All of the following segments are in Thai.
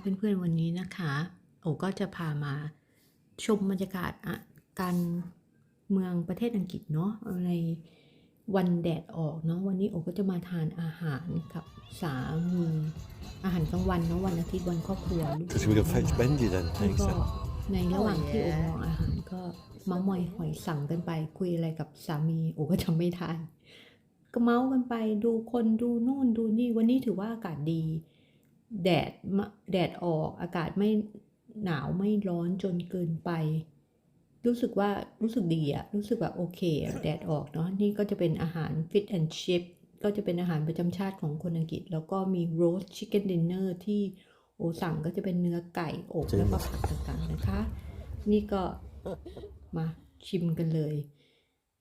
เพื่อนๆวันนี้นะคะ โอก็จะพามาชมบรรยากาศอะการเมืองประเทศอังกฤษเนาะในวันแดดออกเนาะวันนี้โอก็จะมาทานอาหารกับสามีอาหารกลางวันเนาะวันอาทิตย์วันครอบครัวลูก Should we go fetch Benji then? แล้ว Thanks. ก็ then. ในระหว่างที่โอมองอาหารก็เมาส์มอยหอยสั่งกันไป คุยอะไรกับสามีโอก็จำไม่ทันก็เมาส์กันไปดูคนดูนู่นดูนี่วันนี้ถือว่าอากาศดี แดดมะแดดออกอากาศไม่หนาวไม่ร้อนจนเกินไป รู้สึกว่ารู้สึกดีอะรู้สึกแบบโอเคอะแดดออกเนาะนี่ก็จะเป็นอาหาร Fit and Chip ก็จะเป็นอาหารประจำชาติของคนอังกฤษ แล้วก็มี roast chicken dinner ที่โอสั่งก็จะเป็นเนื้อไก่อบแล้วก็ผักต่างๆนะคะ นี่ก็มาชิมกันเลย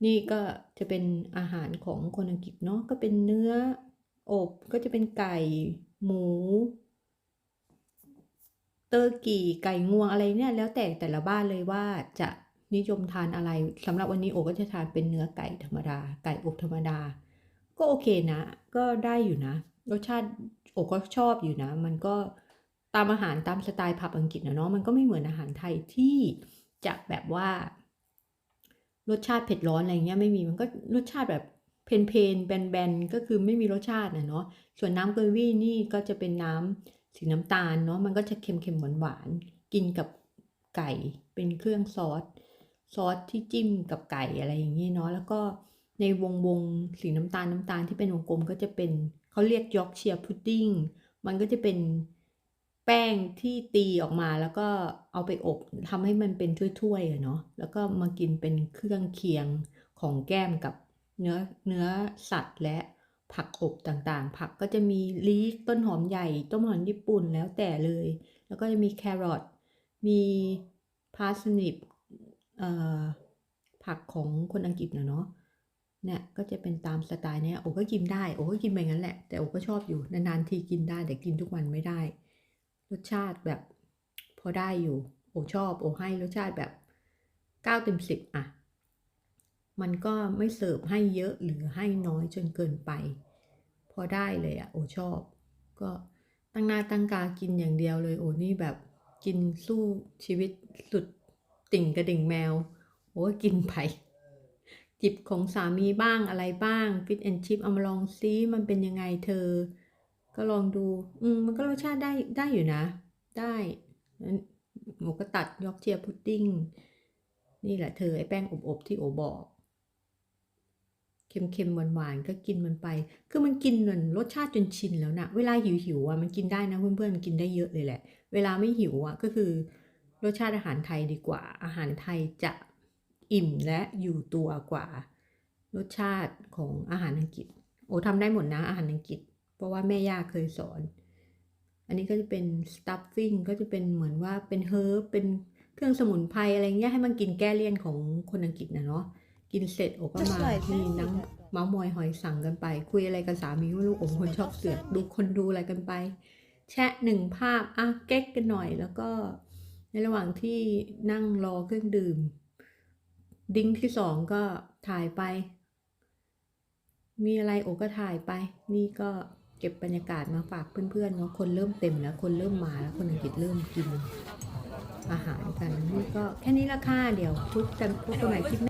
นี่ก็จะเป็นอาหารของคนอังกฤษเนาะก็เป็นเนื้ออบก็จะเป็นไก่ หมู เตอร์กี่ไก่งวงอะไรเนี่ย แล้วแต่แต่ละบ้านเลยว่าจะนิยมทานอะไรสำหรับวันนี้โอก็จะทานเป็นเนื้อไก่ธรรมดา ไก่อบธรรมดา ก็โอเคนะ ก็ได้อยู่นะ รสชาติโอก็ชอบอยู่นะ มันก็ตามอาหารตามสไตล์ผับอังกฤษนะเนาะมันก็ไม่เหมือนอาหารไทยที่จะแบบว่ารสชาติเผ็ดร้อนอะไรเงี้ยไม่มีมันก็รสชาติแบบ เพนเพนๆแบนๆก็คือไม่มีรสชาตินะเนาะส่วนน้ำเกรวี่นี่ก็จะเป็นน้ำสีน้ำตาลเนาะมันก็จะเค็มๆหวานๆกินกับไก่เป็นเครื่องซอสซอสที่จิ้มกับไก่อะไรอย่างเงี้เนาะแล้วก็ในวงวงสีน้ำตาลน้ำตาลที่เป็นวงกลมก็จะเป็นเขาเรียกยอร์กเชียร์พุดดิ้งมันก็จะเป็นแป้งที่ตีออกมาแล้วก็เอาไปอบทำให้มันเป็นถ้วยๆเนาะแล้วก็มากินเป็นเครื่องเคียงของแก้มกับ เนื้อเนื้อสัตว์และผักอบต่างๆ ผักก็จะมีลีกต้นหอมใหญ่ ต้นหอมญี่ปุ่นแล้วแต่เลย แล้วก็จะมีแครอท มีพาสนิปผักของคนอังกฤษนะเนาะ เนี่ยก็จะเป็นตามสไตล์เนี้ยโอก็กินได้ โอก็กินไปงั้นแหละ แต่โอก็ชอบอยู่ นานๆทีกินได้ แต่กินทุกวันไม่ได้ รสชาติแบบพอได้อยู่ โอชอบ โอให้รสชาติแบบเก้าเต็มสิบอะ มันก็ไม่เสิร์ฟให้เยอะหรือให้น้อยจนเกินไป พอได้เลยอะโอชอบ ก็ตั้งหน้าตั้งตากินอย่างเดียวเลยโอนี่แบบกินสู้ชีวิตสุดติ่งกระดิ่งแมวโอ้กินไปจิบของสามีบ้างอะไรบ้างฟิตแอนชิพเอามาลองซิมันเป็นยังไงเธอ ก็ลองดู อืมมันก็รสชาติได้ได้อยู่นะ ได้นั้นหมูก็ตัดยอกเชียร์พุดดิ้ง นี่แหละเธอไอ้แป้งอบๆที่โอบอก เค็มๆหวานๆก็กินมันไป คือมันกินเหมือนรสชาติจนชินแล้วนะเวลาหิวๆอะมันกินได้นะเพื่อนๆมันกินได้เยอะเลยแหละ เวลาไม่หิวอะก็คือ รสชาติอาหารไทยดีกว่า อาหารไทยจะอิ่มและอยู่ตัวกว่า รสชาติของอาหารอังกฤษ โอ้ทำได้หมดนะอาหารอังกฤษ เพราะว่าแม่ย่าเคยสอน อันนี้ก็จะเป็น stuffing ก็จะเป็นเหมือนว่าเป็นเฮิร์บเป็นเครื่องสมุนไพรอะไรเงี้ยให้มันกินแก้เลี่ยนของคนอังกฤษนะเนาะ กินเสร็จโอก็มานี่นั่งเมาส์มอยหอยสั่งกันไป คุยอะไรกับสามีไม่รู้โอ้คนชอบเสือกดูคนดูอะไรกันไป แชะหนึ่งภาพอะเก๊กกันหน่อย แล้วก็ ในระหว่างที่นั่งรอเครื่องดื่ม ดิ้งที่สองก็ถ่ายไป มีอะไรโอก็ถ่ายไป นี่ก็เก็บบรรยากาศมาฝากเพื่อนๆเนาะคนเริ่มเต็มแล้ว คนเริ่มมาแล้วคนอังกฤษเริ่มกินอาหารกันนี่ก็แค่นี้ละค่ะเดี๋ยวพุดกันพบกันใหม่คลิปหน้า